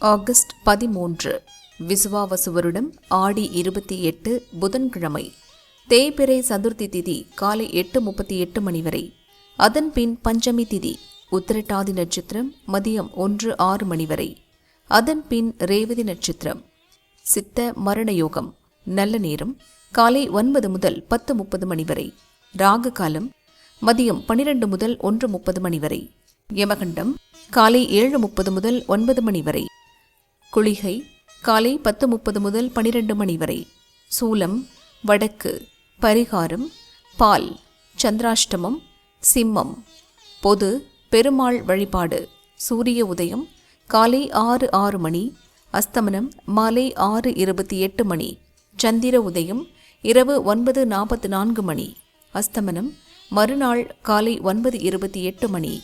August பதிமூன்று விசுவாவசு வருடம் ஆடி இருபத்தி எட்டு புதன்கிழமை. தேய்பிறை சதுர்த்தி திதி காலை எட்டு முப்பத்தி எட்டு மணி வரை. அதன் பின் பஞ்சமி திதி உத்திரட்டாதி நட்சத்திரம் மதியம் ஒன்று ஆறு மணி வரை. அதன் பின் ரேவதி நட்சத்திரம். சித்த மரண யோகம் நல்ல நேரம் காலை ஒன்பது முதல் பத்து முப்பது மணி வரை. ராகு காலம் மதியம் பனிரெண்டு முதல் ஒன்று முப்பது மணி வரை. யமகண்டம் காலை ஏழு முப்பது முதல் ஒன்பது மணி வரை. குளிகை காலை பத்து முப்பது முதல் பனிரெண்டு மணி வரை. சூலம் வடக்கு பரிகாரம் பால் சந்திராஷ்டமம் சிம்மம். பொது பெருமாள் வழிபாடு சூரிய உதயம் காலை ஆறு ஆறு மணி அஸ்தமனம் மாலை ஆறு இருபத்தி எட்டு மணி சந்திர உதயம் இரவு ஒன்பது நாற்பத்தி நான்கு மணி அஸ்தமனம் மறுநாள் காலை ஒன்பது இருபத்தி எட்டு மணி.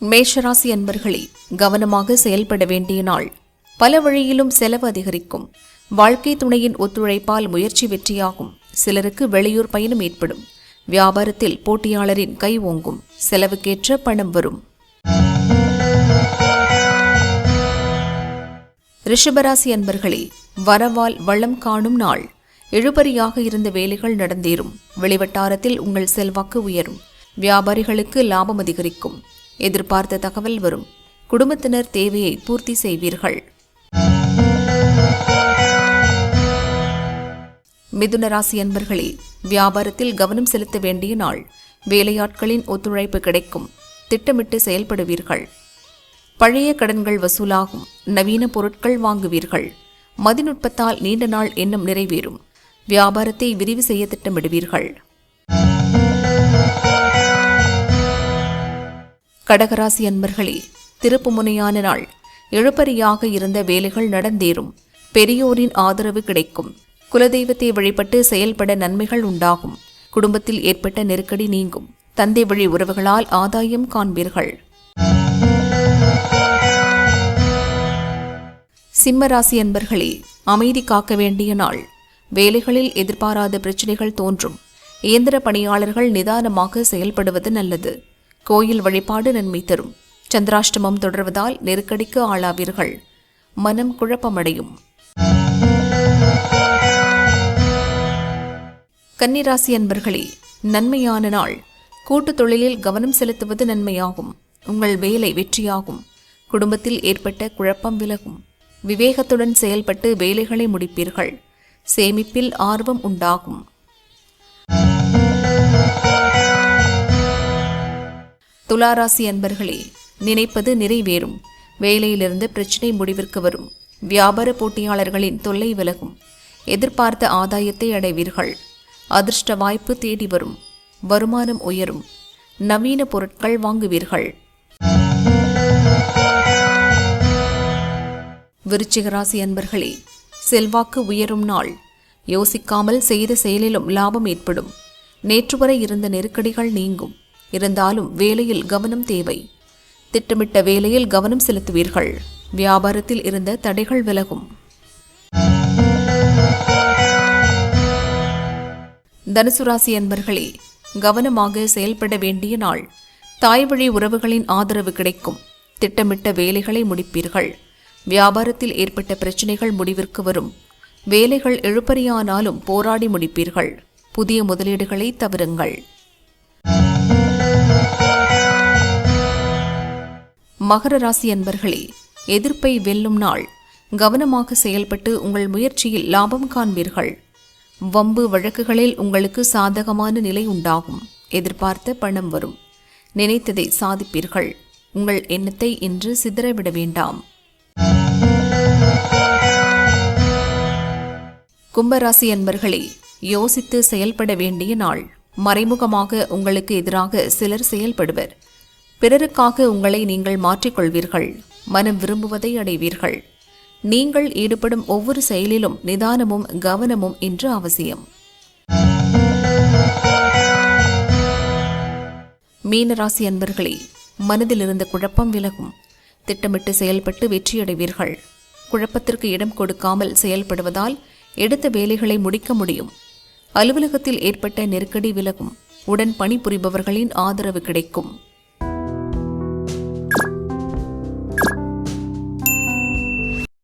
மேஷராசி அன்பர்களே கவனமாக செயல்பட வேண்டிய நாள். பல வழியிலும் செலவு அதிகரிக்கும். வாழ்க்கை துணையின் ஒத்துழைப்பால் முயற்சி வெற்றியாகும். சிலருக்கு வெளியூர் பயணம் ஏற்படும். வியாபாரத்தில் போட்டியாளரின் கை ஓங்கும். செலவுக்கேற்ற பணம் வரும். ரிஷபராசி அன்பர்களே வரவால் வளம் காணும் நாள். இழுபறியாக இருந்த வேலைகள் நடந்தேறும். வெளிவட்டாரத்தில் உங்கள் செல்வாக்கு உயரும். வியாபாரிகளுக்கு லாபம் அதிகரிக்கும். எதிர்பார்த்த தகவல் வரும். குடும்பத்தினர் தேவையை பூர்த்தி செய்வீர்கள். மிதுன ராசி அன்பர்களே வியாபாரத்தில் கவனம் செலுத்த வேண்டிய நாள். வேலையாட்களின் ஒத்துழைப்பு கிடைக்கும். திட்டமிட்டு செயல்படுவீர்கள். பழைய கடன்கள் வசூலாகும். நவீன பொருட்கள் வாங்குவீர்கள். மதிநுட்பத்தால் நீண்ட நாள் எண்ணம் நிறைவேறும். வியாபாரத்தை விரிவு செய்ய திட்டமிடுவீர்கள். கடகராசி அன்பர்களே திருப்பு முனையான நாள். எழுப்பறியாக இருந்த வேலைகள் நடந்தேறும். பெரியோரின் ஆதரவு கிடைக்கும். குலதெய்வத்தை வழிபட்டு செயல்பட நன்மைகள் உண்டாகும். குடும்பத்தில் ஏற்பட்ட நெருக்கடி நீங்கும். தந்தை வழி உறவுகளால் ஆதாயம் காண்பீர்கள். சிம்மராசி அன்பர்களே அமைதி காக்க வேண்டிய நாள். வேலைகளில் எதிர்பாராத பிரச்சனைகள் தோன்றும். இயந்திர பணியாளர்கள் நிதானமாக செயல்படுவது நல்லது. கோயில் வழிபாடு நன்மை தரும். சந்திராஷ்டமம் தொடர்வதால் நெருக்கடிக்கு ஆளாவீர்கள். மனம் குழப்பமடையும். கன்னிராசி அன்பர்களே நன்மையான நாள். கூட்டுத் தொழிலில் கவனம் செலுத்துவது நன்மையாகும். உங்கள் வேலை வெற்றியாகும். குடும்பத்தில் ஏற்பட்ட குழப்பம் விலகும். விவேகத்துடன் செயல்பட்டு வேலைகளை முடிப்பீர்கள். சேமிப்பில் ஆர்வம் உண்டாகும். துளாராசி அன்பர்களே நினைப்பது நிறைவேறும். வேலையிலிருந்து பிரச்சனை முடிவிற்கு வரும். வியாபார போட்டியாளர்களின் தொல்லை விலகும். எதிர்பார்த்த ஆதாயத்தை அடைவீர்கள். அதிர்ஷ்ட வாய்ப்பு தேடி வரும். வருமானம் உயரும். நவீன பொருட்கள் வாங்குவீர்கள். விருச்சிகராசி அன்பர்களே செல்வாக்கு உயரும் நாள். யோசிக்காமல் செய்த செயலிலும் லாபம் ஏற்படும். நேற்று வரை இருந்த நெருக்கடிகள் நீங்கும். இருந்தாலும் வேலையில் கவனம் தேவை. திட்டமிட்ட வேலையில் கவனம் செலுத்துவீர்கள். வியாபாரத்தில் இருந்த தடைகள் விலகும். தனுசு ராசி அன்பர்களே கவனமாக செயல்பட வேண்டிய நாள். தாய் வழி உறவுகளின் ஆதரவு கிடைக்கும். திட்டமிட்ட வேலைகளை முடிப்பீர்கள். வியாபாரத்தில் ஏற்பட்ட பிரச்சினைகள் முடிவிற்கு வரும். வேலைகள் எழுப்பறியானாலும் போராடி முடிப்பீர்கள். புதிய முதலீடுகளை தவிருங்கள் மகர ராசி அன்பர்களே எதிர்ப்பை வெல்லும் நாள். கவனமாக செயல்பட்டு உங்கள் முயற்சியில் லாபம் காண்பீர்கள். வம்பு வழக்குகளில் உங்களுக்கு சாதகமான நிலை உண்டாகும். எதிர்பார்த்த பணம் வரும். நினைத்ததை சாதிப்பீர்கள். உங்கள் எண்ணத்தை இன்று சிதறவிட வேண்டாம். கும்பராசி அன்பர்களே யோசித்து செயல்பட வேண்டிய நாள். மறைமுகமாக உங்களுக்கு எதிராக சிலர் செயல்படுவர். பிறருக்காக உங்களை நீங்கள் மாற்றிக்கொள்வீர்கள். மனம் விரும்புவதை அடைவீர்கள். நீங்கள் ஈடுபடும் ஒவ்வொரு செயலிலும் நிதானமும் கவனமும் இன்று அவசியம். மீனராசி அன்பர்களே மனதில் இருந்த குழப்பம் விலகும். திட்டமிட்டு செயல்பட்டு வெற்றியடைவீர்கள். குழப்பத்திற்கு இடம் கொடுக்காமல் செயல்படுவதால் எடுத்த வேலைகளை முடிக்க முடியும். அலுவலகத்தில் ஏற்பட்ட நெருக்கடி விலகும். உடன் பணிபுரிபவர்களின் ஆதரவு கிடைக்கும்.